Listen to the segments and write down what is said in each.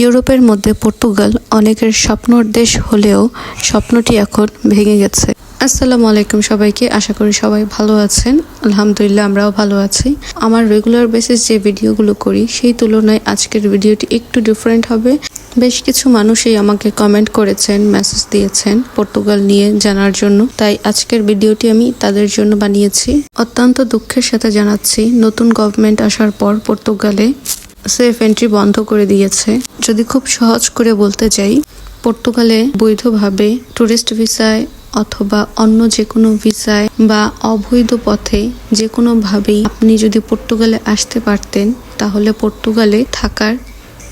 ইউরোপের মধ্যে পর্তুগাল অনেকের স্বপ্নর দেশ হলেও স্বপ্নটি এখন ভেঙে গেছে। আসসালামু আলাইকুম সবাইকে, আশা করি সবাই ভালো আছেন। আলহামদুলিল্লাহ আমরাও ভালো আছি। আমার রেগুলার বেসিস যে ভিডিওগুলো করি, সেই তুলনায় আজকের ভিডিওটি একটু ডিফারেন্ট হবে। বেশ কিছু মানুষই আমাকে কমেন্ট করেছেন মেসেজ দিয়েছেন পর্তুগাল নিয়ে জানার জন্য। তাই আজকের ভিডিওটি আমি তাদের জন্য বানিয়েছি। অত্যন্ত দুঃখের সাথে জানাচ্ছি, নতুন গভর্নমেন্ট আসার পর পর্তুগালে সেফ এন্ট্রি বন্ধ করে দিয়েছে। যদি খুব সহজ করে বলতে যাই পর্তুগালে বৈধভাবে ট্যুরিস্ট ভিসায় অথবা অন্য যে কোনো ভিসায় বা অবৈধ পথে যে কোনোভাবেই আপনি যদি পর্তুগালে আসতে পারতেন, তাহলে পর্তুগালে থাকার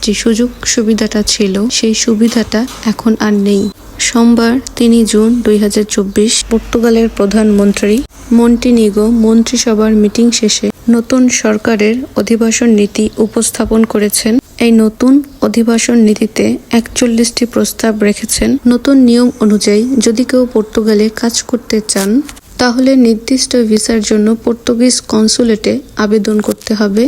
যে সুযোগ সুবিধাটা ছিল, সেই সুবিধাটা এখন আর নেই। সোমবার তিনি জুন দুই হাজার চব্বিশ পর্তুগালের প্রধানমন্ত্রী মন্টিনিগো মন্ত্রিসভার মিটিং শেষে নতুন সরকারের অধিবাসন নীতি উপস্থাপন করেছেন। এই নতুন অধিবাসন নীতিতে একচল্লিশটি প্রস্তাব রেখেছেন। নতুন নিয়ম অনুযায়ী যদি কেউ পর্তুগালে কাজ করতে চান, তাহলে নির্দিষ্ট ভিসার জন্য পর্তুগিজ কনসুলেটে আবেদন করতে হবে।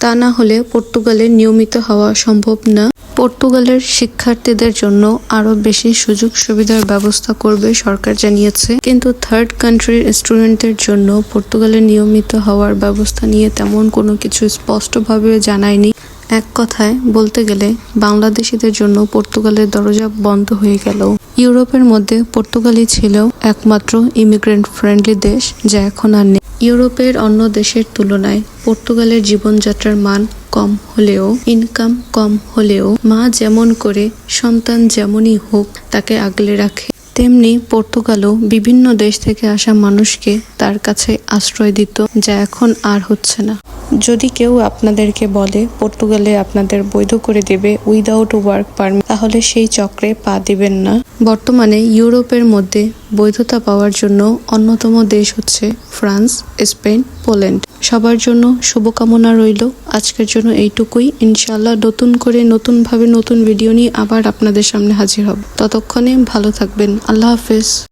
তা না হলে পর্তুগালে নিয়মিত হওয়া সম্ভব না। পর্তুগালের শিক্ষার্থীদের জন্য আরও বেশি সুযোগ সুবিধার ব্যবস্থা করবে সরকার জানিয়েছে। কিন্তু থার্ড কান্ট্রির স্টুডেন্টদের জন্য পর্তুগালে নিয়মিত হওয়ার ব্যবস্থা নিয়ে তেমন কোনো কিছু স্পষ্টভাবে জানায়নি। এক কথায় বলতে গেলে, বাংলাদেশিদের জন্য পর্তুগালের দরজা বন্ধ হয়ে গেল। ইউরোপের মধ্যে পর্তুগালই ছিল একমাত্র ইমিগ্রেন্ট ফ্রেন্ডলি দেশ, যা এখন আর নেই। ইউরোপের অন্য দেশের তুলনায় পর্তুগালের জীবনযাত্রার মান কম হলেও ইনকাম কম হলেও, মা যেমন করে, সন্তান যেমনই হোক, তাকে আগলে রাখে। তেমনি পর্তুগালও বিভিন্ন দেশ থেকে আসা মানুষকে তার কাছে আশ্রয় দিত, যা এখন আর হচ্ছে না। যদি কেউ আপনাদেরকে বলে, পর্তুগালে আপনাদের বৈধ করে দেবে উইদাউট ওয়ার্ক পারমিট তাহলে সেই চক্রে পা দিবেন না। বর্তমানে ইউরোপের মধ্যে বৈধতা পাওয়ার জন্য অন্যতম দেশ হচ্ছে ফ্রান্স, স্পেন, পোল্যান্ড। সবার জন্য শুভকামনা রইল। আজকের জন্য এইটুকুই। ইনশাল্লাহ নতুন করে নতুনভাবে নতুন ভিডিও নিয়ে আবার আপনাদের সামনে হাজির হব। ততক্ষণে ভালো থাকবেন। আল্লাহ হাফেজ।